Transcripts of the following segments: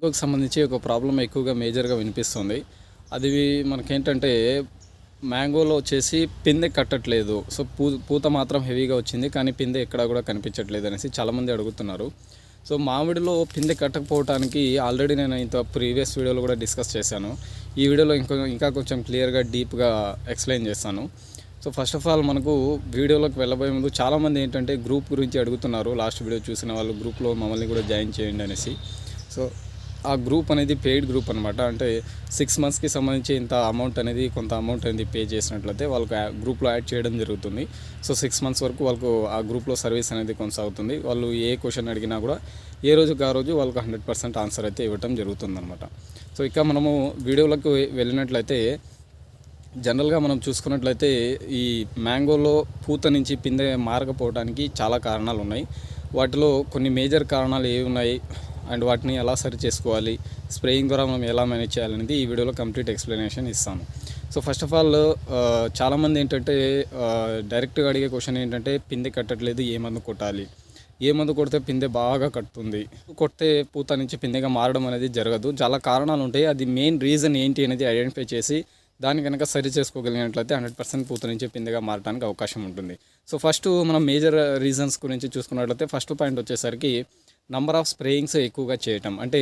ఇంకొక సంబంధించి ఒక ప్రాబ్లం ఎక్కువగా మేజర్గా వినిపిస్తుంది. అది మనకేంటంటే మ్యాంగోలో వచ్చేసి పిందె కట్టట్లేదు. సో పూ పూత మాత్రం హెవీగా వచ్చింది కానీ పిందె ఎక్కడా కూడా కనిపించట్లేదు అనేసి చాలామంది అడుగుతున్నారు. సో మామిడిలో పిందె కట్టకపోవడానికి ఆల్రెడీ నేను ఇంత ప్రీవియస్ వీడియోలో కూడా డిస్కస్ చేశాను. ఈ వీడియోలో ఇంకో ఇంకా కొంచెం క్లియర్గా డీప్గా ఎక్స్ప్లెయిన్ చేస్తాను. సో ఫస్ట్ ఆఫ్ ఆల్ మనకు వీడియోలోకి వెళ్ళబోయే ముందు చాలామంది ఏంటంటే గ్రూప్ గురించి అడుగుతున్నారు. లాస్ట్ వీడియో చూసిన వాళ్ళు గ్రూప్లో మమ్మల్ని కూడా జాయిన్ చేయండి అనేసి. సో ఆ గ్రూప్ అనేది పెయిడ్ గ్రూప్ అనమాట అంటే సిక్స్ మంత్స్కి సంబంధించి ఇంత అమౌంట్ అనేది కొంత అమౌంట్ అనేది పే చేసినట్లయితే వాళ్ళకి గ్రూప్లో యాడ్ చేయడం జరుగుతుంది. సో సిక్స్ మంత్స్ వరకు వాళ్ళకు ఆ గ్రూప్లో సర్వీస్ అనేది కొనసాగుతుంది. వాళ్ళు ఏ క్వశ్చన్ అడిగినా కూడా ఏ రోజుకి ఆ రోజు వాళ్ళకి హండ్రెడ్ పర్సెంట్ ఆన్సర్ అయితే ఇవ్వటం జరుగుతుందనమాట సో ఇక మనము వీడియోలకు వెళ్ళినట్లయితే జనరల్గా మనం చూసుకున్నట్లయితే ఈ మ్యాంగోలో పూత నుంచి పిందె మారకపోవడానికి చాలా కారణాలు ఉన్నాయి. వాటిలో కొన్ని మేజర్ కారణాలు ఏవి ఉన్నాయి? అండ్ వాటిని ఎలా సరి చేసుకోవాలి స్ప్రేయింగ్ ద్వారా మనం ఎలా మేనేజ్ చేయాలనేది ఈ వీడియోలో కంప్లీట్ ఎక్స్ప్లెనేషన్ ఇస్తాను. సో ఫస్ట్ ఆఫ్ ఆల్ చాలామంది ఏంటంటే డైరెక్ట్గా అడిగే క్వశ్చన్ ఏంటంటే పిందె కట్టట్లేదు ఏ మందు కొట్టాలి? ఏ మందు కొడితే పిందె బాగా కట్టుతుంది? కొడితే పూత నుంచి పిందెగా మారడం అనేది జరగదు. చాలా కారణాలు ఉంటాయి. అది మెయిన్ రీజన్ ఏంటి అనేది ఐడెంటిఫై చేసి దాని కనుక సరి చేసుకోగలిగినట్లయితే హండ్రెడ్ పర్సెంట్ పూత నుంచి పిందెగా మారడానికి అవకాశం ఉంటుంది. సో ఫస్ట్ మనం మేజర్ రీజన్స్ గురించి చూసుకున్నట్లయితే ఫస్ట్ పాయింట్ వచ్చేసరికి నంబర్ ఆఫ్ స్ప్రేయింగ్స్ ఎక్కువగా చేయటం. అంటే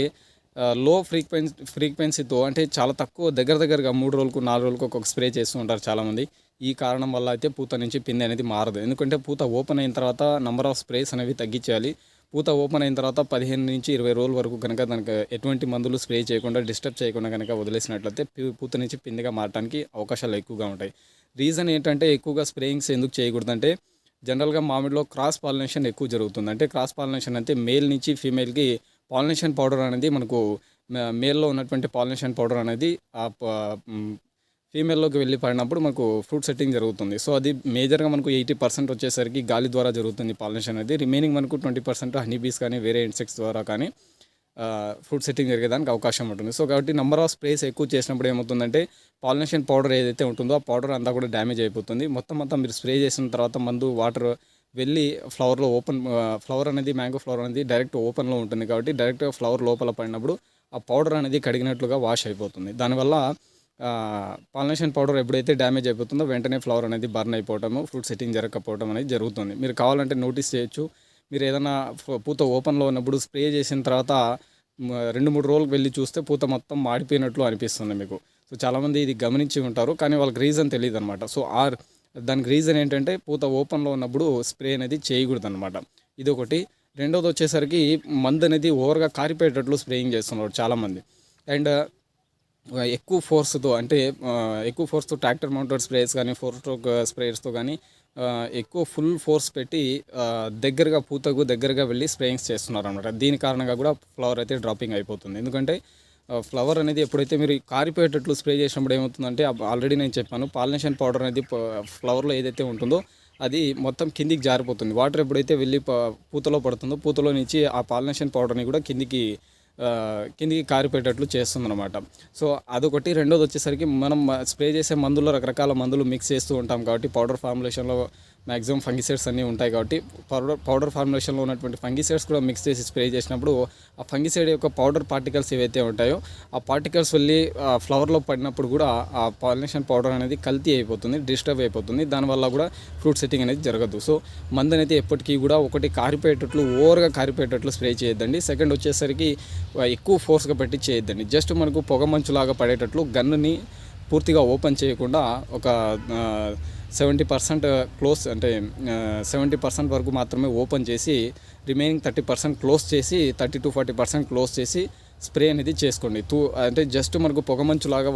లో ఫ్రీక్వెన్సీ ఫ్రీక్వెన్సీతో అంటే చాలా తక్కువ దగ్గర దగ్గరగా మూడు రోజులకు నాలుగు రోజులకు ఒక్కొక్క స్ప్రే చేస్తూ ఉంటారు చాలామంది. ఈ కారణం వల్ల అయితే పూత నుంచి పిండి అనేది మారదు. ఎందుకంటే పూత ఓపెన్ అయిన తర్వాత నంబర్ ఆఫ్ స్ప్రేస్ అనేవి తగ్గించాలి. పూత ఓపెన్ అయిన తర్వాత పదిహేను నుంచి ఇరవై రోజుల వరకు కనుక దానికి ఎటువంటి మందులు స్ప్రే చేయకుండా డిస్టర్బ్ చేయకుండా కనుక వదిలేసినట్లయితే పూత నుంచి పిండిగా మారడానికి అవకాశాలు ఎక్కువగా ఉంటాయి. రీజన్ ఏంటంటే ఎక్కువగా స్ప్రేయింగ్స్ ఎందుకు చేయకూడదంటే జనరల్గా మామిడిలో క్రాస్ పాలినేషన్ ఎక్కువ జరుగుతుంది. అంటే క్రాస్ పాలినేషన్ అంటే మేల్ నుంచి ఫీమేల్కి పాలినేషన్ పౌడర్ అనేది మనకు మేల్లో ఉన్నటువంటి పాలినేషన్ పౌడర్ అనేది ఆ ఫీమేల్లోకి వెళ్ళి పడినప్పుడు మనకు ఫ్రూట్ సెట్టింగ్ జరుగుతుంది. సో అది మేజర్గా మనకు ఎయిటీ పర్సెంట్ వచ్చేసరికి గాలి ద్వారా జరుగుతుంది పాలినేషన్ అనేది. రిమైనింగ్ మనకు ట్వంటీ పర్సెంట్ హనీ బీస్ కానీ వేరే ఇన్సెక్ట్స్ ద్వారా కానీ ఫ్రూట్ సెట్టింగ్ జరిగేదానికి అవకాశం ఉంటుంది. సో కాబట్టి నెంబర్ ఆఫ్ స్ప్రేస్ ఎక్కువ చేసినప్పుడు ఏమవుతుందంటే పాలినేషన్ పౌడర్ ఏదైతే ఉంటుందో ఆ పౌడర్ అంతా కూడా డ్యామేజ్ అయిపోతుంది. మొత్తం అంతా మీరు స్ప్రే చేసిన తర్వాత మందు వాటర్ వెళ్ళి ఫ్లవర్లో ఓపెన్ ఫ్లవర్ అనేది మ్యాంగో ఫ్లవర్ అనేది డైరెక్ట్ ఓపెన్లో ఉంటుంది. కాబట్టి డైరెక్ట్గా ఫ్లవర్ లోపల పడినప్పుడు ఆ పౌడర్ అనేది కడిగినట్లుగా వాష్ అయిపోతుంది. దానివల్ల పాలినేషన్ పౌడర్ ఎప్పుడైతే డ్యామేజ్ అయిపోతుందో వెంటనే ఫ్లవర్ అనేది బర్న్ అయిపోవటము ఫ్రూట్ సెట్టింగ్ జరగకపోవడం అనేది జరుగుతుంది. మీరు కావాలంటే నోటీస్ చేయొచ్చు. మీరు ఏదైనా పూత ఓపెన్లో ఉన్నప్పుడు స్ప్రే చేసిన తర్వాత రెండు మూడు రోజులకు వెళ్ళి చూస్తే పూత మొత్తం మాడిపోయినట్లు అనిపిస్తుంది మీకు. సో చాలామంది ఇది గమనించి ఉంటారు కానీ వాళ్ళకి రీజన్ తెలియదు అనమాట సో ఆ దానికి రీజన్ ఏంటంటే పూత ఓపెన్లో ఉన్నప్పుడు స్ప్రే అనేది చేయకూడదు అనమాట ఇది ఒకటి రెండోది వచ్చేసరికి మందు అనేది ఓవర్గా కారిపోయేటట్లు స్ప్రేయింగ్ చేస్తున్నారు చాలామంది. అండ్ ఎక్కువ ఫోర్స్తో అంటే ఎక్కువ ఫోర్స్తో ట్రాక్టర్ మౌంటెడ్ స్ప్రేస్ కానీ ఫోర్ స్ట్రోక్ స్ప్రేయర్స్తో కానీ ఎక్కువ ఫుల్ ఫోర్స్ పెట్టి దగ్గరగా పూతకు దగ్గరగా వెళ్ళి స్ప్రేయింగ్స్ చేస్తున్నారు అనమాట దీని కారణంగా కూడా ఫ్లవర్ అయితే డ్రాపింగ్ అయిపోతుంది. ఎందుకంటే ఫ్లవర్ అనేది ఎప్పుడైతే మీరు కారిపోయేటట్లు స్ప్రే చేసినప్పుడు ఏమవుతుందంటే ఆల్రెడీ నేను చెప్పాను పాలినేషన్ పౌడర్ అనేది ఫ్లవర్లో ఏదైతే ఉంటుందో అది మొత్తం కిందికి జారిపోతుంది. వాటర్ ఎప్పుడైతే వెళ్ళి పూతలో పడుతుందో పూతలో నుంచి ఆ పాలినేషన్ పౌడర్ని కూడా కిందికి కిందికి కారిపోయేటట్లు చేస్తుందన్నమాట. సో అదొకటి. రెండోది వచ్చేసరికి మనం స్ప్రే చేసే మందుల్లో రకరకాల మందులు మిక్స్ చేస్తూ ఉంటాం కాబట్టి పౌడర్ ఫార్ములేషన్లో మ్యాక్సిమం ఫంగిసైడ్స్ అన్నీ ఉంటాయి కాబట్టి పౌడర్ పౌడర్ ఫార్ములేషన్లో ఉన్నటువంటి ఫంగిసైడ్స్ కూడా మిక్స్ చేసి స్ప్రే చేసినప్పుడు ఆ ఫంగిసైడ్ యొక్క పౌడర్ పార్టికల్స్ ఏవైతే ఉంటాయో ఆ పార్టికల్స్ వెళ్ళి ఆ ఫ్లవర్లో పడినప్పుడు కూడా ఆ పాలినేషన్ పౌడర్ అనేది కల్తీ అయిపోతుంది డిస్టర్బ్ అయిపోతుంది. దానివల్ల కూడా ఫ్రూట్ సెట్టింగ్ అనేది జరగదు. సో మందు అనేది ఎప్పటికీ కూడా ఒకటి కారిపోయేటట్లు ఓవర్గా కారిపోయేటట్లు స్ప్రే చేయొద్దండి. సెకండ్ వచ్చేసరికి ఎక్కువ ఫోర్స్గా పెట్టి చేయొద్దండి. జస్ట్ మనకు పొగ మంచులాగా పడేటట్లు గన్నుని పూర్తిగా ఓపెన్ చేయకుండా ఒక సెవెంటీ పర్సెంట్ క్లోజ్ అంటే సెవెంటీ పర్సెంట్ వరకు మాత్రమే ఓపెన్ చేసి రిమైనింగ్ థర్టీ పర్సెంట్ క్లోజ్ చేసి thirty to forty percent close చేసి స్ప్రే అనేది చేసుకోండి. తూ అంటే జస్ట్ మనకు పొగమంచులాగా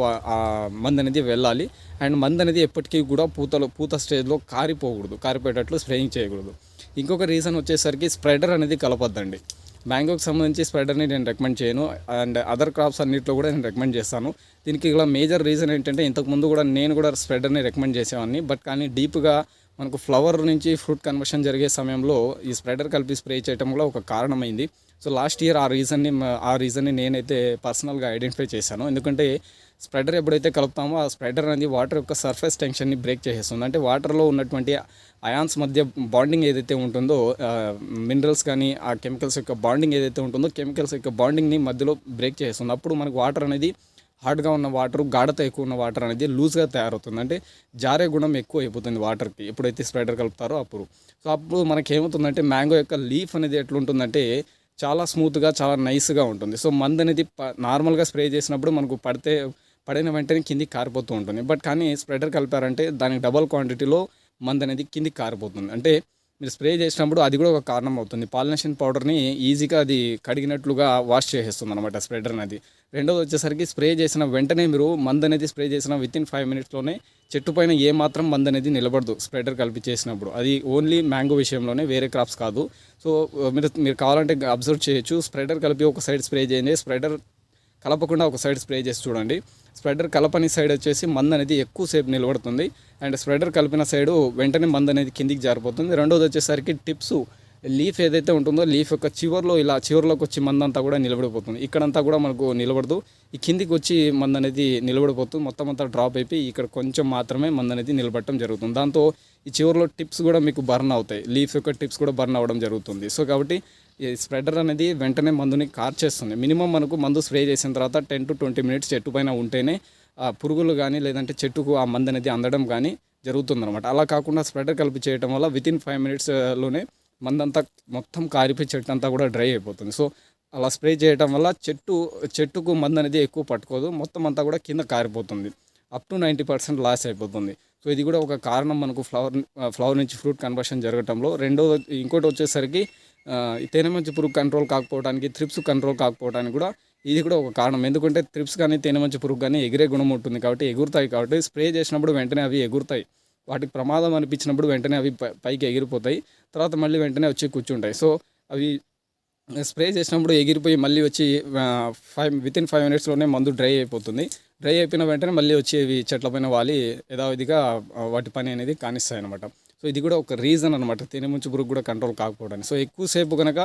మందు అనేది వెళ్ళాలి. అండ్ మందు అనేది ఎప్పటికీ కూడా పూతలో పూత స్టేజ్లో కారిపోకూడదు కారిపోయేటట్లు స్ప్రేయింగ్ చేయకూడదు. ఇంకొక రీజన్ వచ్చేసరికి స్ప్రెడర్ అనేది కలపద్దండి. మ్యాంగోకి సంబంధించి స్ప్రెడర్ని నేను రికమెండ్ చేయను. అండ్ అదర్ క్రాప్స్ అన్నింటిలో కూడా నేను రికమెండ్ చేస్తాను. దీనికి ఇలా మేజర్ రీజన్ ఏంటంటే ఇంతకుముందు కూడా నేను కూడా స్ప్రెడర్ని రికమెండ్ చేసేవాడిని. బట్ కానీ డీప్గా మనకు ఫ్లవర్ నుంచి ఫ్రూట్ కన్వర్షన్ జరిగే సమయంలో ఈ స్ప్రెడర్ కలిపి స్ప్రే చేయడం కూడా ఒక కారణమైంది. సో లాస్ట్ ఇయర్ ఆ రీజన్ని ఆ రీజన్ని నేనైతే పర్సనల్గా ఐడెంటిఫై చేశాను. ఎందుకంటే స్ప్రెడర్ ఎప్పుడైతే కలుపుతామో ఆ స్ప్రెడర్ అనేది వాటర్ యొక్క సర్ఫేస్ టెన్షన్ని బ్రేక్ చేసేస్తుంది. అంటే వాటర్లో ఉన్నటువంటి అయాన్స్ మధ్య బాండింగ్ ఏదైతే ఉంటుందో మినరల్స్ కానీ ఆ కెమికల్స్ యొక్క బాండింగ్ ఏదైతే ఉంటుందో కెమికల్స్ యొక్క బాండింగ్ని మధ్యలో బ్రేక్ చేస్తుంది అప్పుడు మనకు వాటర్ అనేది హార్డ్గా ఉన్న వాటర్ గాఢత ఎక్కువ ఉన్న వాటర్ అనేది లూజ్గా తయారవుతుంది. అంటే జారే గుణం ఎక్కువ అయిపోతుంది వాటర్కి ఎప్పుడైతే స్ప్రెడర్ కలుపుతారో అప్పుడు. సో అప్పుడు మనకి ఏమవుతుందంటే మ్యాంగో యొక్క లీఫ్ అనేది ఎట్లుంటుందంటే చాలా స్మూత్గా చాలా నైస్గా ఉంటుంది. సో మందు అనేది ప- నార్మల్గా స్ప్రే చేసినప్పుడు మనకు పడితే పడిన వెంటనే కిందికి కారిపోతూ ఉంటుంది. బట్ కానీ స్ప్రెడర్ కలిపారంటే దానికి డబల్ క్వాంటిటీలో మందు అనేది కిందికి కారిపోతుంది. అంటే మీరు స్ప్రే చేసినప్పుడు అది కూడా ఒక కారణం అవుతుంది. పాలినేషన్ పౌడర్ని ఈజీగా అది కడిగినట్లుగా వాష్ చేసేస్తుంది అనమాట స్ప్రెడర్ అనేది. రెండోది వచ్చేసరికి స్ప్రే చేసిన వెంటనే మీరు మందు అనేది స్ప్రే చేసిన విత్ ఇన్ ఫైవ్ మినిట్స్లోనే చెట్టు పైన ఏ మాత్రం మందు అనేది నిలబడదు స్ప్రెడర్ కలిపి చేసినప్పుడు. అది ఓన్లీ మ్యాంగో విషయంలోనే వేరే క్రాప్స్ కాదు. సో మీరు మీరు కావాలంటే అబ్జర్వ్ చేయొచ్చు. స్ప్రెడర్ కలిపి ఒక సైడ్ స్ప్రే చేయండి. స్ప్రెడర్ కలపకుండా ఒక సైడ్ స్ప్రే చేసి చూడండి. స్ప్రెడర్ కలపని సైడ్ వచ్చేసి మంద అనేది ఎక్కువసేపు నిలబడుతుంది. అండ్ స్ప్రెడర్ కలిపిన సైడు వెంటనే మంద అనేది కిందికి జారిపోతుంది. రెండోది వచ్చేసరికి టిప్స్ లీఫ్ ఏదైతే ఉంటుందో లీఫ్ యొక్క చివర్లో ఇలా చివర్లోకి వచ్చి మందంతా కూడా నిలబడిపోతుంది. ఇక్కడంతా కూడా మనకు నిలబడదు. ఈ కిందికి వచ్చి మంద అనేది నిలబడిపోతుంది మొత్తం అంతా డ్రాప్ అయిపోయి ఇక్కడ కొంచెం మాత్రమే మంద అనేది నిలబడటం జరుగుతుంది. దాంతో ఈ చివర్లో టిప్స్ కూడా మీకు బర్న్ అవుతాయి. లీఫ్ యొక్క టిప్స్ కూడా బర్న్ అవ్వడం జరుగుతుంది. సో కాబట్టి ఈ స్ప్రెడర్ అనేది వెంటనే మందుని కార్చేస్తుంది. మినిమం మనకు మందు స్ప్రే చేసిన తర్వాత టెన్ టు ట్వంటీ మినిట్స్ చెట్టు పైన ఉంటేనే ఆ పురుగులు కానీ లేదంటే చెట్టుకు ఆ మందు అనేది అందడం కానీ జరుగుతుందన్నమాట. అలా కాకుండా స్ప్రెడర్ కలిపి చేయడం వల్ల వితిన్ ఫైవ్ మినిట్స్లోనే మందంతా మొత్తం కారిపోయి చెట్టు అంతా కూడా డ్రై అయిపోతుంది. సో అలా స్ప్రే చేయడం వల్ల చెట్టు చెట్టుకు మందు అనేది ఎక్కువ పట్టుకోదు. మొత్తం అంతా కూడా కింద కారిపోతుంది. Up to ninety percent loss అయిపోతుంది. సో ఇది కూడా ఒక కారణం మనకు ఫ్లవర్ ఫ్లవర్ నుంచి ఫ్రూట్ కన్వర్షన్ జరగటంలో. రెండో ఇంకోటి వచ్చేసరికి తేనె మంచి పురుగు కంట్రోల్ కాకపోవడానికి త్రిప్స్ కంట్రోల్ కాకపోవడానికి కూడా ఇది కూడా ఒక కారణం. ఎందుకంటే త్రిప్స్ కానీ తేనె మంచి పురుగు కానీ ఎగిరే గుణం ఉంటుంది కాబట్టి ఎగురుతాయి కాబట్టి స్ప్రే చేసినప్పుడు వెంటనే అవి ఎగురుతాయి. వాటికి ప్రమాదం అనిపించినప్పుడు వెంటనే అవి పైకి ఎగిరిపోతాయి. తర్వాత మళ్ళీ వెంటనే వచ్చి కూర్చుంటాయి. సో అవి స్ప్రే చేసినప్పుడు ఎగిరిపోయి మళ్ళీ వచ్చి ఫైవ్ విత్ ఇన్ ఫైవ్ మినిట్స్లోనే మందు డ్రై అయిపోతుంది. డ్రై అయిపోయిన వెంటనే మళ్ళీ వచ్చి ఇవి చెట్ల పైన వాలి యథావిధిగా వాటి పని అనేది కానిస్తాయి అనమాట సో ఇది కూడా ఒక రీజన్ అనమాట తేనె ముంచు పురుగు కూడా కంట్రోల్ కాకపోవడానికి. సో ఎక్కువసేపు కనుక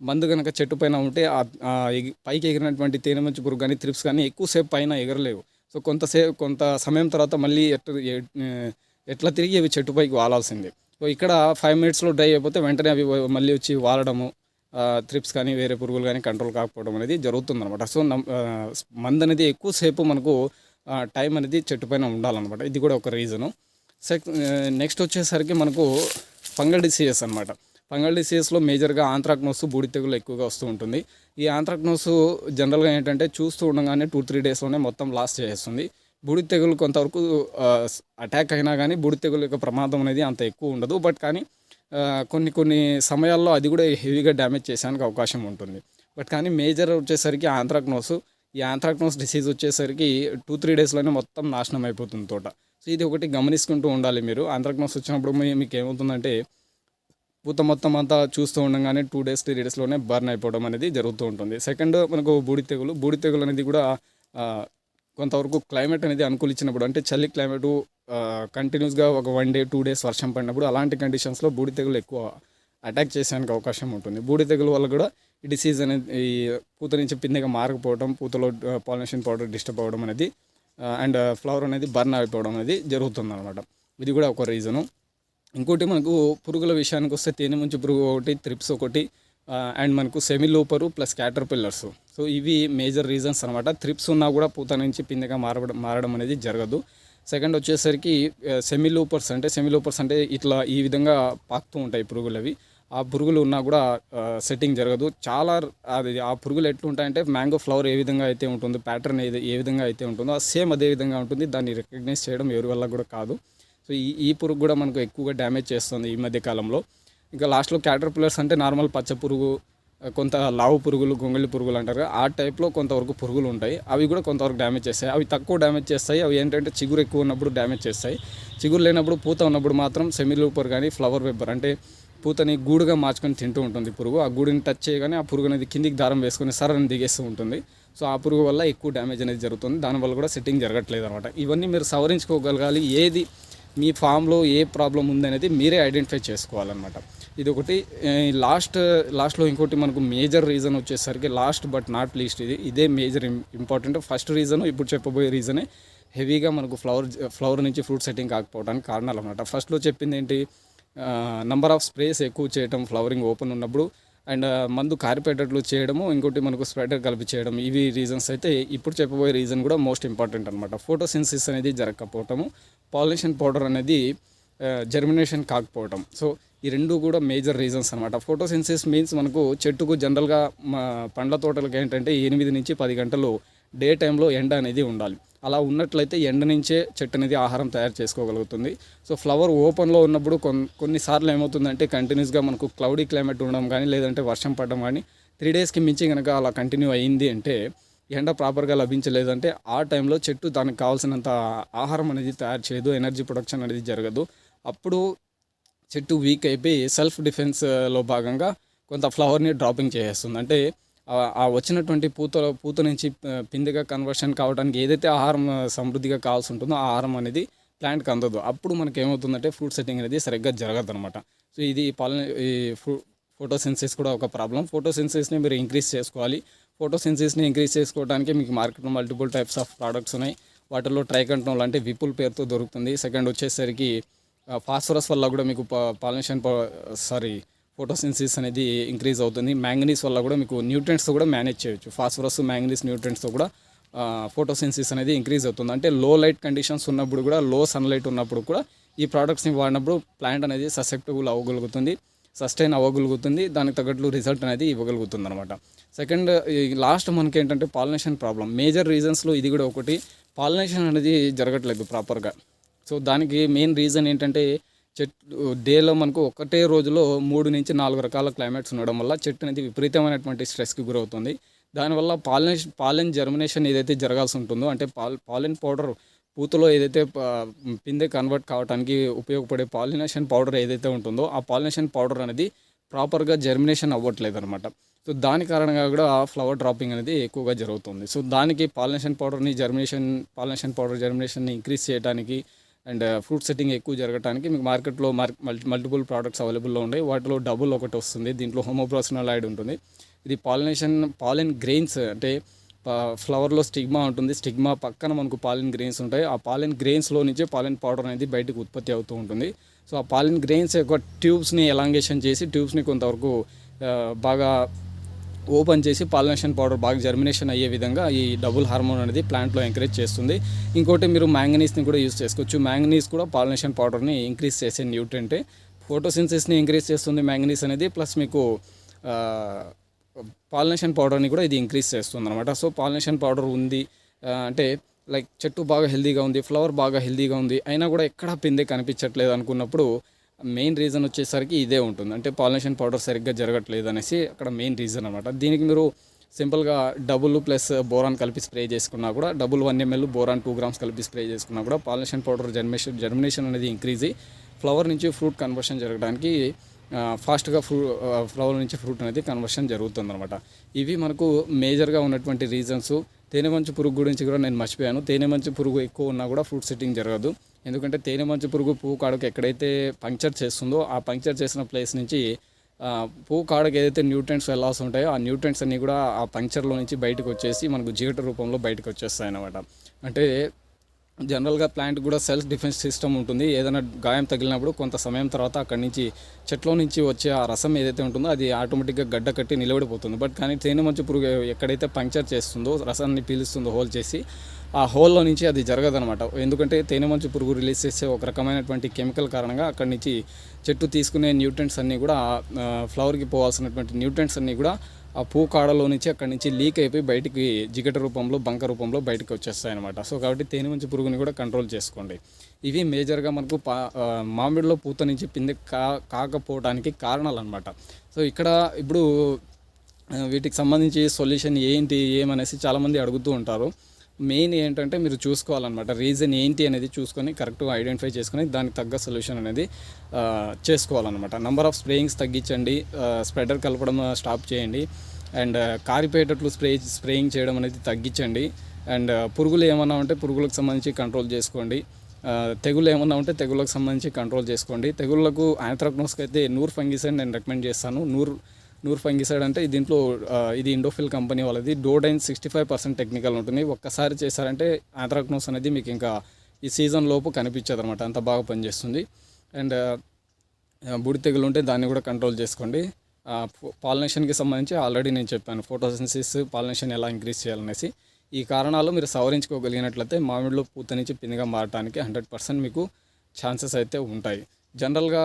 మందు కనుక చెట్టు పైన ఉంటే ఆ పైకి ఎగిరినటువంటి తేనె మంచు పురుగు కానీ త్రిప్స్ కానీ ఎక్కువసేపు పైన ఎగరలేవు. సో కొంతసేపు కొంత సమయం తర్వాత మళ్ళీ ఎట్ ఎట్లా తిరిగి అవి చెట్టు పైకి వాలాల్సిందే. సో ఇక్కడ ఫైవ్ మినిట్స్లో డ్రై అయిపోతే వెంటనే అవి మళ్ళీ వచ్చి వాలడము త్రిప్స్ కానీ వేరే పురుగులు కానీ కంట్రోల్ కాకపోవడం అనేది జరుగుతుందనమాట సో మంద మందు అనేది ఎక్కువసేపు మనకు టైం అనేది చెట్టు పైన ఉండాలన్నమాట. ఇది కూడా ఒక రీజను సెక్ నెక్స్ట్ వచ్చేసరికి మనకు ఫంగల్ డిసీజెస్ అనమాట ఫంగల్ డిసీజెస్లో మేజర్గా ఆంథ్రాక్నోస్ బూడి తెగులు ఎక్కువగా వస్తూ ఉంటుంది. ఈ ఆంథ్రాక్నోస్ జనరల్గా ఏంటంటే చూస్తూ ఉండగానే టూ త్రీ డేస్లోనే మొత్తం లాస్ చేసేస్తుంది బూడి తెగులు కొంతవరకు అటాక్ అయినా కానీ బూడి తెగులు యొక్క ప్రమాదం అనేది అంత ఎక్కువ ఉండదు. బట్ కానీ కొన్ని కొన్ని సమయాల్లో అది కూడా హెవీగా డ్యామేజ్ చేసేందుకు అవకాశం ఉంటుంది. బట్ కానీ మేజర్ వచ్చేసరికి ఆంథ్రాక్నోస్ ఈ ఆంథ్రాక్నోస్ డిసీజ్ వచ్చేసరికి టూ త్రీ డేస్లోనే మొత్తం నాశనం అయిపోతుంది తోట. సో ఇది ఒకటి గమనించుకుంటూ ఉండాలి మీరు. ఆంథ్రాక్నోస్ వచ్చినప్పుడు మీకు ఏమవుతుందంటే పూత మొత్తం అంతా చూస్తూ ఉండగానే టూ డేస్ త్రీ డేస్లోనే బర్న్ అయిపోవడం అనేది జరుగుతూ ఉంటుంది. సెకండ్ మనకు బూడి తెగులు. బూడి తెగులు అనేది కూడా కొంతవరకు క్లైమేట్ అనేది అనుకూలించినప్పుడు అంటే చలి క్లైమేట్ కంటిన్యూస్గా ఒక వన్ డే టూ డేస్ వర్షం పడినప్పుడు అలాంటి కండిషన్స్లో బూడి తెగులు ఎక్కువ అటాక్ చేసేందుకు అవకాశం ఉంటుంది. బూడి తెగులు వల్ల కూడా ఈ డిసీజ్ అనేది ఈ పూత నుంచి పిందెగా మారకపోవడం పూతలో పాలినేషన్ పౌడర్ డిస్టర్బ్ అవ్వడం అనేది అండ్ ఫ్లవర్ అనేది బర్న్ అయిపోవడం అనేది జరుగుతుంది అనమాట ఇది కూడా ఒక రీజను ఇంకోటి మనకు పురుగుల విషయానికి వస్తే తేనె ముంచి పురుగు ఒకటి త్రిప్స్ ఒకటి అండ్ మనకు semi looper plus caterpillars. So ఇవి మేజర్ రీజన్స్ అనమాట త్రిప్స్ ఉన్నా కూడా పూత నుంచి పిందెగా మారడం మారడం అనేది జరగదు. సెకండ్ వచ్చేసరికి సెమీ లూపర్స్ అంటే సెమీ లూపర్స్ అంటే ఇట్లా ఈ విధంగా పాకుతూ ఉంటాయి పురుగులు అవి ఆ పురుగులు ఉన్నా కూడా సెట్టింగ్ జరగదు. చాలా అది ఆ పురుగులు ఎట్లుంటాయంటే మ్యాంగో ఫ్లవర్ ఏ విధంగా అయితే ఉంటుందో ప్యాటర్న్ ఏది ఏ విధంగా అయితే ఉంటుందో ఆ సేమ్ అదే విధంగా ఉంటుంది. దాన్ని రికగ్నైజ్ చేయడం ఎవరి వల్ల కూడా కాదు. సో ఈ ఈ పురుగు కూడా మనకు ఎక్కువగా డ్యామేజ్ చేస్తుంది ఈ మధ్య కాలంలో. ఇంకా లాస్ట్లో క్యాటర్ పిల్లర్స్ అంటే నార్మల్ పచ్చ పురుగు కొంత లావు పురుగులు గొంగళి పురుగులు అంటారు ఆ టైప్లో కొంతవరకు పురుగులు ఉంటాయి. అవి కూడా కొంతవరకు డ్యామేజ్ చేస్తాయి. అవి తక్కువ డ్యామేజ్ చేస్తాయి. అవి ఏంటంటే చిగురు ఎక్కువ ఉన్నప్పుడు డ్యామేజ్ చేస్తాయి. చిగురు లేనప్పుడు పూత ఉన్నప్పుడు మాత్రం సెమీ లూపర్ కానీ ఫ్లవర్ వెబ్బర్ అంటే పూతని గూడుగా మార్చుకొని తింటూ ఉంటుంది పురుగు. ఆ గూడుని టచ్ చేయగానే ఆ పురుగు అనేది కిందికి దారం వేసుకొని సరని దిగేస్తూ ఉంటుంది. సో ఆ పురుగు వల్ల ఎక్కువ డ్యామేజ్ అనేది జరుగుతుంది. దానివల్ల కూడా సెట్టింగ్ జరగట్లేదు అనమాట ఇవన్నీ మీరు సవరించుకోగలగాలి. ఏది మీ ఫామ్లో ఏ ప్రాబ్లం ఉందనేది మీరే ఐడెంటిఫై చేసుకోవాలన్నమాట. ఇది ఒకటి లాస్ట్ లాస్ట్లో ఇంకోటి మనకు మేజర్ రీజన్ వచ్చేసరికి లాస్ట్ బట్ నాట్ లీస్ట్ ఇది. ఇదే మేజర్ ఇంపార్టెంట్. ఫస్ట్ రీజన్ ఇప్పుడు చెప్పబోయే రీజనే హెవీగా మనకు ఫ్లవర్ ఫ్లవర్ నుంచి ఫ్రూట్ సెట్టింగ్ కాకపోవడానికి కారణాలు అనమాట ఫస్ట్లో చెప్పింది ఏంటి నంబర్ ఆఫ్ స్ప్రేస్ ఎక్కువ చేయటం ఫ్లవరింగ్ ఓపెన్ ఉన్నప్పుడు అండ్ మందు కారిపేటట్లు చేయడము ఇంకోటి మనకు స్ప్రెడర్ కలిపి చేయడం ఇవి రీజన్స్ అయితే ఇప్పుడు చెప్పబోయే రీజన్ కూడా మోస్ట్ ఇంపార్టెంట్ అనమాట ఫోటోసిన్సిస్ అనేది జరగకపోవటము పాలినేషన్ పౌడర్ అనేది జర్మినేషన్ కాకపోవటం. సో ఈ రెండు కూడా మేజర్ రీజన్స్ అనమాట ఫోటోసిన్సిస్ మీన్స్ మనకు చెట్టుకు జనరల్గా మా పండ్ల తోటలకు ఏంటంటే ఎనిమిది నుంచి పది గంటలు డే టైంలో ఎండ అనేది ఉండాలి. అలా ఉన్నట్లయితే ఎండ నుంచే చెట్టు అనేది ఆహారం తయారు చేసుకోగలుగుతుంది. సో ఫ్లవర్ ఓపెన్లో ఉన్నప్పుడు కొన్ని కొన్నిసార్లు ఏమవుతుందంటే కంటిన్యూస్గా మనకు క్లౌడీ క్లైమేట్ ఉండడం కానీ లేదంటే వర్షం పడడం కానీ త్రీ డేస్కి మించి కనుక అలా కంటిన్యూ అయ్యింది అంటే ఎండ ప్రాపర్గా లభించలేదంటే ఆ టైంలో చెట్టు దానికి కావాల్సినంత ఆహారం అనేది తయారు చేయదు ఎనర్జీ ప్రొడక్షన్ అనేది జరగదు. అప్పుడు చెట్టు వీక్ అయిపోయి సెల్ఫ్ డిఫెన్స్లో భాగంగా కొంత ఫ్లవర్ని డ్రాపింగ్ చేసేస్తుంది. అంటే ఆ- వచ్చినటువంటి పూత పూత నుంచి పిందిగా పిందెగా కన్వర్షన్ కావడానికి ఏదైతే ఆహారం సమృద్ధిగా కావాల్సి ఉంటుందో ఆ ఆహారం అనేది ప్లాంట్కి అందదు. అప్పుడు మనకి ఏమవుతుందంటే ఫ్రూట్ సెట్టింగ్ అనేది సరిగ్గా జరగదు అనమాట సో ఇది పాలన ఈ ఫ్రూ ఫోటోసెన్సిస్ కూడా ఒక ప్రాబ్లం ఫోటోసెన్సిస్ని మీరు ఇంక్రీజ్ చేసుకోవాలి. ఫోటోసెన్సిస్ని ఇంక్రీజ్ చేసుకోవడానికి మీకు మార్కెట్లో మల్టిపుల్ టైప్స్ ఆఫ్ ప్రోడక్ట్స్ ఉన్నాయి. వాటిలో ట్రైకంట్రోల్ అంటే విపుల్ పేరుతో దొరుకుతుంది. సెకండ్ వచ్చేసరికి ఫాస్ఫరస్ వల్ల కూడా మీకు పాలినేషన్ సారీ ఫోటోసిన్సిస్ అనేది ఇంక్రీజ్ అవుతుంది. మ్యాంగనీస్ వల్ల కూడా మీకు న్యూట్రియంట్స్తో కూడా మేనేజ్ చేయొచ్చు. ఫాస్ఫరస్ మ్యాంగనీస్ న్యూట్రియంట్స్తో కూడా ఫోటోసిన్సిస్ అనేది ఇంక్రీజ్ అవుతుంది. అంటే లో లైట్ కండిషన్స్ ఉన్నప్పుడు కూడా లో సన్లైట్ ఉన్నప్పుడు కూడా ఈ ప్రోడక్ట్స్ని వాడినప్పుడు ప్లాంట్ అనేది ససెప్టబుల్ అవ్వగలుగుతుంది. సస్టైన్ అవ్వగలుగుతుంది. దానికి తగ్గట్లు రిజల్ట్ అనేది ఇవ్వగలుగుతుంది అనమాట సెకండ్ లాస్ట్ మనకి ఏంటంటే పాలినేషన్ ప్రాబ్లం మేజర్ రీజన్స్లో ఇది కూడా ఒకటి. పాలినేషన్ అనేది జరగట్లేదు ప్రాపర్గా సో దానికి మెయిన్ రీజన్ ఏంటంటే చెట్టు డేలో మనకు ఒకటే రోజులో మూడు నుంచి నాలుగు రకాల క్లైమేట్స్ ఉండడం వల్ల చెట్టు అనేది విపరీతమైనటువంటి స్ట్రెస్కి గురవుతుంది. దానివల్ల పాలినేషన్ పాలెన్ జర్మినేషన్ ఏదైతే జరగాల్సి ఉంటుందో అంటే పాల్ పాలిన్ పౌడర్ పూతలో ఏదైతే పిందె కన్వర్ట్ కావడానికి ఉపయోగపడే పాలినేషన్ పౌడర్ ఏదైతే ఉంటుందో ఆ పాలినేషన్ పౌడర్ అనేది ప్రాపర్గా జర్మినేషన్ అవ్వట్లేదు అనమాట సో దాని కారణంగా కూడా ఫ్లవర్ డ్రాపింగ్ అనేది ఎక్కువగా జరుగుతుంది. సో దానికి పాలినేషన్ పౌడర్ని జర్మినేషన్ పాలినేషన్ పౌడర్ జర్మినేషన్ని ఇంక్రీజ్ చేయడానికి అండ్ ఫ్రూట్ సెట్టింగ్ ఎక్కువ జరగడానికి మీకు మార్కెట్లో మార్క్ మల్టిపుల్ ప్రోడక్ట్స్ అవైలబుల్లో ఉన్నాయి. వాటిలో డబుల్ ఒకటి వస్తుంది. దీంట్లో హోమోబ్రాసినలాయిడ్ ఉంటుంది. ఇది పాలినేషన్ పాలిన్ గ్రెయిన్స్ అంటే ఫ్లవర్లో స్టిగ్మా ఉంటుంది. స్టిగ్మా పక్కన మనకు పాలిన్ గ్రెయిన్స్ ఉంటాయి. ఆ పాలిన్ గ్రెయిన్స్లో నుంచే పాలిన్ పౌడర్ అనేది బయటకు ఉత్పత్తి అవుతూ ఉంటుంది. సో ఆ పాలిన్ గ్రెయిన్స్ యొక్క ట్యూబ్స్ని ఎలాంగేషన్ చేసి ట్యూబ్స్ని కొంతవరకు బాగా ఓపెన్ చేసి పాలినేషన్ పౌడర్ బాగా జర్మినేషన్ అయ్యే విధంగా ఈ డబుల్ హార్మోన్ అనేది ప్లాంట్లో ఎంకరేజ్ చేస్తుంది. ఇంకోటి మీరు మ్యాంగనీస్ని కూడా యూస్ చేసుకోవచ్చు. మ్యాంగనీస్ కూడా పాలినేషన్ పౌడర్ని ఇంక్రీజ్ చేసే న్యూట్రెంటే ఫోటోసిన్సిస్ని ఇంక్రీజ్ చేస్తుంది మ్యాంగనీస్ అనేది. ప్లస్ మీకు పాలినేషన్ పౌడర్ని కూడా ఇది ఇంక్రీజ్ చేస్తుంది అనమాట సో పాలినేషన్ పౌడర్ ఉంది. అంటే లైక్ చెట్టు బాగా హెల్దీగా ఉంది ఫ్లవర్ బాగా హెల్దీగా ఉంది. అయినా కూడా ఎక్కడా పిందే కనిపించట్లేదు అనుకున్నప్పుడు మెయిన్ రీజన్ వచ్చేసరికి ఇదే ఉంటుంది. అంటే పాలినేషన్ పౌడర్ సరిగ్గా జరగట్లేదు అనేసి అక్కడ మెయిన్ రీజన్ అనమాట దీనికి మీరు సింపుల్గా డబుల్ ప్లస్ బోరాన్ కలిపి స్ప్రే చేసుకున్నా కూడా double one ML boron two grams కలిపి స్ప్రే చేసుకున్నా కూడా పాలినేషన్ పౌడర్ జర్మినేషన్ జర్మినేషన్ అనేది ఇంక్రీజ్ ఫ్లవర్ నుంచి ఫ్రూట్ కన్వర్షన్ జరగడానికి ఫాస్ట్గా ఫ్రూ ఫ్లవర్ నుంచి ఫ్రూట్ అనేది కన్వర్షన్ జరుగుతుంది అనమాట ఇవి మనకు మేజర్గా ఉన్నటువంటి రీజన్స్. తేనె మంచు పురుగు గురించి కూడా నేను మర్చిపోయాను. తేనె మంచు పురుగు ఎక్కువ ఉన్నా కూడా ఫ్రూట్ సెట్టింగ్ జరగదు. ఎందుకంటే తేనె మంచు పురుగు పువ్వు కాడకు ఎక్కడైతే పంక్చర్ చేస్తుందో ఆ పంక్చర్ చేసిన ప్లేస్ నుంచి పువ్వు కాడకు ఏదైతే న్యూట్రెంట్స్ వెళ్ళాల్సి ఉంటాయో ఆ న్యూట్రెంట్స్ అన్నీ కూడా ఆ పంక్చర్లో నుంచి బయటకు వచ్చేసి మనకు జీవిత రూపంలో బయటకు వచ్చేస్తాయి అన్నమాట అంటే జనరల్గా ప్లాంట్ కూడా సెల్ఫ్ డిఫెన్స్ సిస్టమ్ ఉంటుంది. ఏదైనా గాయం తగిలినప్పుడు కొంత సమయం తర్వాత అక్కడి నుంచి చెట్లో నుంచి వచ్చే ఆ రసం ఏదైతే ఉంటుందో అది ఆటోమేటిక్గా గడ్డ కట్టి నిలబడిపోతుంది. బట్ కానీ తేనె మంచు పురుగు ఎక్కడైతే పంక్చర్ చేస్తుందో రసాన్ని పీలుస్తుందో హోల్ చేసి ఆ హోల్లో నుంచి అది జరగదనమాట ఎందుకంటే తేనె మంచు పురుగు రిలీజ్ చేసే ఒక రకమైనటువంటి కెమికల్ కారణంగా అక్కడి నుంచి చెట్టు తీసుకునే న్యూట్రెంట్స్ అన్నీ కూడా ఫ్లవర్కి పోవాల్సినటువంటి న్యూట్రెంట్స్ అన్నీ కూడా ఆ పూ కాడలో నుంచి అక్కడి నుంచి లీక్ అయిపోయి బయటికి జిగట రూపంలో బంక రూపంలో బయటకు వచ్చేస్తాయి అనమాట సో కాబట్టి తేనె మంచి పురుగుని కూడా కంట్రోల్ చేసుకోండి. ఇవి మేజర్గా మనకు పా మామిడిలో పూత నుంచి పిందె కా కాకపోవడానికి కారణాలు అనమాట సో ఇక్కడ ఇప్పుడు వీటికి సంబంధించి సొల్యూషన్ ఏంటి ఏమనేసి చాలామంది అడుగుతూ ఉంటారు. మెయిన్ ఏంటంటే మీరు చూసుకోవాలన్నమాట. రీజన్ ఏంటి అనేది చూసుకొని కరెక్ట్గా ఐడెంటిఫై చేసుకొని దానికి తగ్గ సొల్యూషన్ అనేది చేసుకోవాలన్నమాట. నంబర్ ఆఫ్ స్ప్రేయింగ్స్ తగ్గించండి స్ప్రెడర్ కలపడం స్టాప్ చేయండి. అండ్ కారిపోయేటట్లు స్ప్రే స్ప్రేయింగ్ చేయడం అనేది తగ్గించండి. అండ్ పురుగులు ఏమన్నా ఉంటే పురుగులకు సంబంధించి కంట్రోల్ చేసుకోండి. తెగులు ఏమన్నా ఉంటే తెగుళ్ళకు సంబంధించి కంట్రోల్ చేసుకోండి. తెగుళ్ళకు ఆంథ్రాక్నోస్కి అయితే నూర్ ఫంగిసైడ్ నేను రికమెండ్ చేస్తాను. నూర్ నూర్ ఫంగిసైడ్ అంటే దీంట్లో ఇది ఇండోఫిల్ కంపెనీ వాళ్ళది. Dodine sixty five percent technical ఉంటుంది. ఒక్కసారి చేశారంటే ఆంథ్రాక్నోస్ అనేది మీకు ఇంకా ఈ సీజన్ లోపు కనిపించదు అనమాట అంత బాగా పనిచేస్తుంది. అండ్ బుడి బూడి తెగులు ఉంటే దాన్ని కూడా కంట్రోల్ చేసుకోండి. పాలినేషన్కి సంబంధించి ఆల్రెడీ నేను చెప్పాను. ఫోటోసిన్సిస్ పాలినేషన్ ఎలా ఇంక్రీజ్ చేయాలనేసి. ఈ కారణాలు మీరు సవరించుకోగలిగినట్లయితే మామిడిలో పూత నుంచి పిందిగా మారడానికి హండ్రెడ్ పర్సెంట్ మీకు ఛాన్సెస్ అయితే ఉంటాయి. జనరల్గా